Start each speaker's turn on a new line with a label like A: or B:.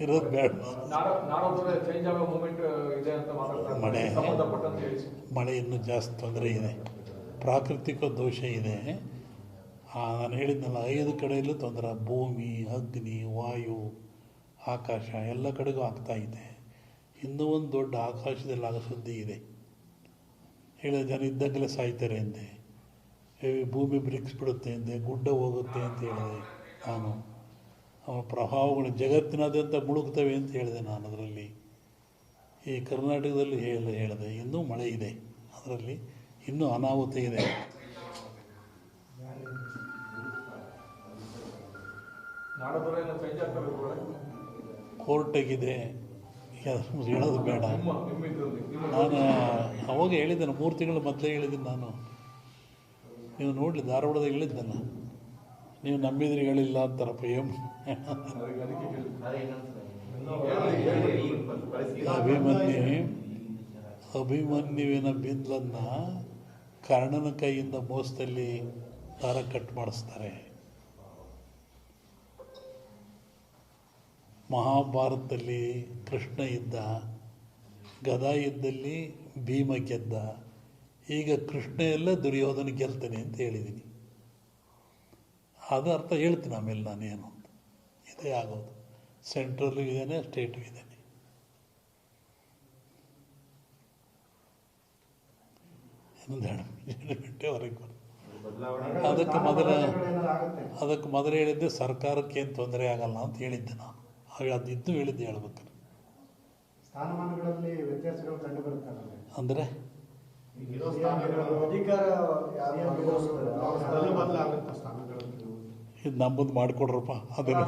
A: ಇರೋದು ಬೇಡ. ಮಳೆ. ಮಳೆ ಇನ್ನೂ ಜಾಸ್ತಿ ತೊಂದರೆ ಇದೆ. ಪ್ರಾಕೃತಿಕ ದೋಷ ಇದೆ. ನಾನು ಹೇಳಿದ್ನಲ್ಲ ಐದು ಕಡೆಯಲ್ಲೂ ತೊಂದರೆ. ಭೂಮಿ ಅಗ್ನಿ ವಾಯು ಆಕಾಶ ಎಲ್ಲ ಕಡೆಗೂ ಆಗ್ತಾ ಇದೆ. ಇನ್ನೂ ಒಂದು ದೊಡ್ಡ ಆಕಾಶದಲ್ಲಿ ಆಗೋ ಸುದ್ದಿ ಇದೆ. ಹೇಳಿದ ಜನ ಇದ್ದಾಗಲೇ ಸಾಯ್ತಾರೆ ಅಂದೆ. ಭೂಮಿ ಬಿಡುತ್ತೆ ಅಂದೆ ಗುಡ್ಡ ಹೋಗುತ್ತೆ ಅಂತ ಹೇಳಿದೆ ನಾನು. ಪ್ರಭಾವಗಳು ಜಗತ್ತಿನಾದ್ಯಂತ ಮುಳುಗ್ತವೆ ಅಂತ ಹೇಳಿದೆ ನಾನು ಅದರಲ್ಲಿ. ಈ ಕರ್ನಾಟಕದಲ್ಲಿ ಹೇಳ, ಹೇಳಿದೆ. ಇನ್ನೂ ಮಳೆ ಇದೆ. ಅದರಲ್ಲಿ ಇನ್ನೂ ಅನಾಹುತ ಇದೆ. ಕೋರ್ಟಗಿದೆ? ಹೇಳೋದು ಬೇಡ. ನಾನು ಅವಾಗ ಹೇಳಿದ್ದೇನೆ, ಮೂರು ತಿಂಗಳು ಮೊದಲೇ ಹೇಳಿದ್ದೀನಿ ನಾನು. ನೀವು ನೋಡಲಿ ಧಾರವಾಡದಾಗ ಹೇಳಿದ್ದಲ್ಲ ನೀವು ನಂಬಿದ್ರೆ ಹೇಳಿಲ್ಲ
B: ಅಂತಾರ ಪಯಂ.
A: ಅಭಿಮನ್ಯು, ಅಭಿಮನ್ಯುವಿನ ಬಿಂದ್ಲನ್ನ ಕರ್ಣನ ಕೈಯಿಂದ ಮೋಸದಲ್ಲಿ ದಾರ ಕಟ್ ಮಾಡಿಸ್ತಾರೆ ಮಹಾಭಾರತದಲ್ಲಿ ಕೃಷ್ಣ ಇದ್ದ, ಗದಾ ಇದ್ದಲ್ಲಿ ಭೀಮ ಗೆದ್ದ, ಈಗ ಕೃಷ್ಣ ಎಲ್ಲ ದುರ್ಯೋಧನ ಗೆಲ್ತಾನೆ ಅಂತ ಹೇಳಿದ್ದೀನಿ ಅದು ಅರ್ಥ ಹೇಳ್ತೀನಿ ಆಮೇಲೆ ನಾನೇನು ಅಂತ. ಇದೇ ಆಗೋದು. ಸೆಂಟ್ರಲ್ಲೂ ಇದ್ದೇನೆ ಸ್ಟೇಟು ಇದ್ದೇನೆ ಇನ್ನೊಂದು ಎರಡು ಎರಡು ಗಂಟೆವರೆಗೆ ಬರುತ್ತೆ ಅದಕ್ಕೆ ಮೊದಲ ಅದಕ್ಕೆ ಮೊದಲು ಹೇಳಿದ್ದೆ ಸರ್ಕಾರಕ್ಕೆ ಏನು ತೊಂದರೆ ಆಗಲ್ಲ ಅಂತ ಹೇಳಿದ್ದೆ ನಾನು. ಆಗ ಅದಿದ್ದು ಹೇಳಿದ್ದೆ ಹೇಳ್ಬೇಕಾರೆ
C: ಸ್ಥಾನಮಾನಗಳಲ್ಲಿ ವ್ಯತ್ಯಾಸಗಳು ಕಂಡು ಬರುತ್ತಲ್ಲ?
A: ಅಂದರೆ?
C: ಅಧಿಕಾರ
A: ಇದು ನಮ್ಮದು ಮಾಡಿಕೊಡ್ರಪ್ಪ ಅದನ್ನು.